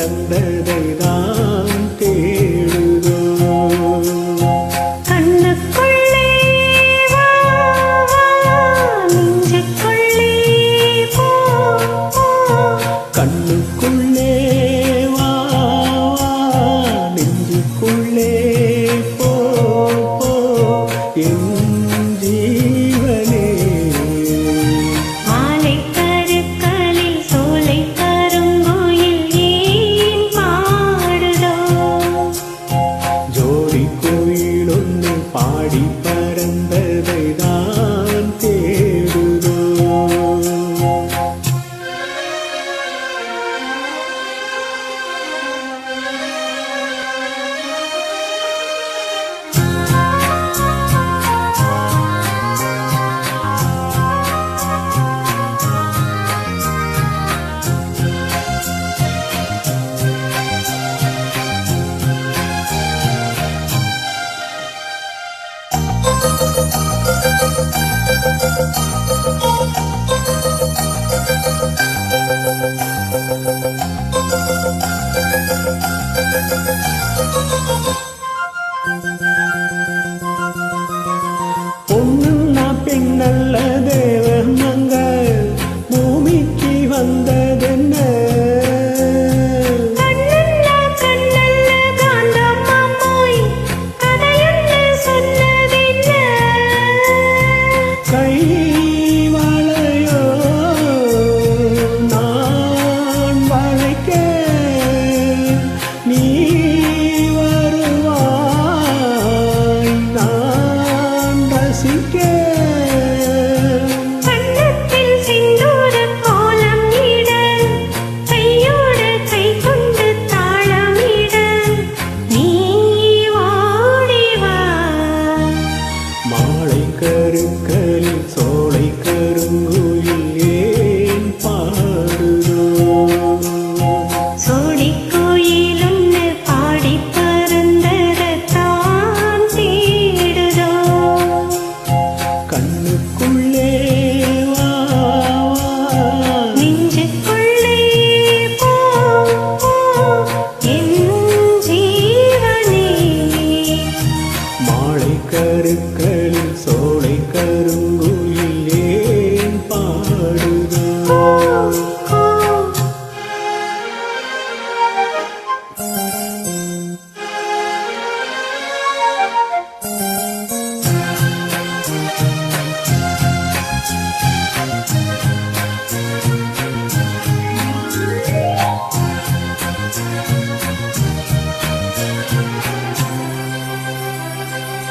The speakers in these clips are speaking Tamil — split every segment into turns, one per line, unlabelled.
രണ്ടതൈതാ பொண்ணும் நான் பெண் நல்லதே.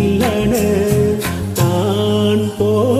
நெஞ்சில்லன தான் போ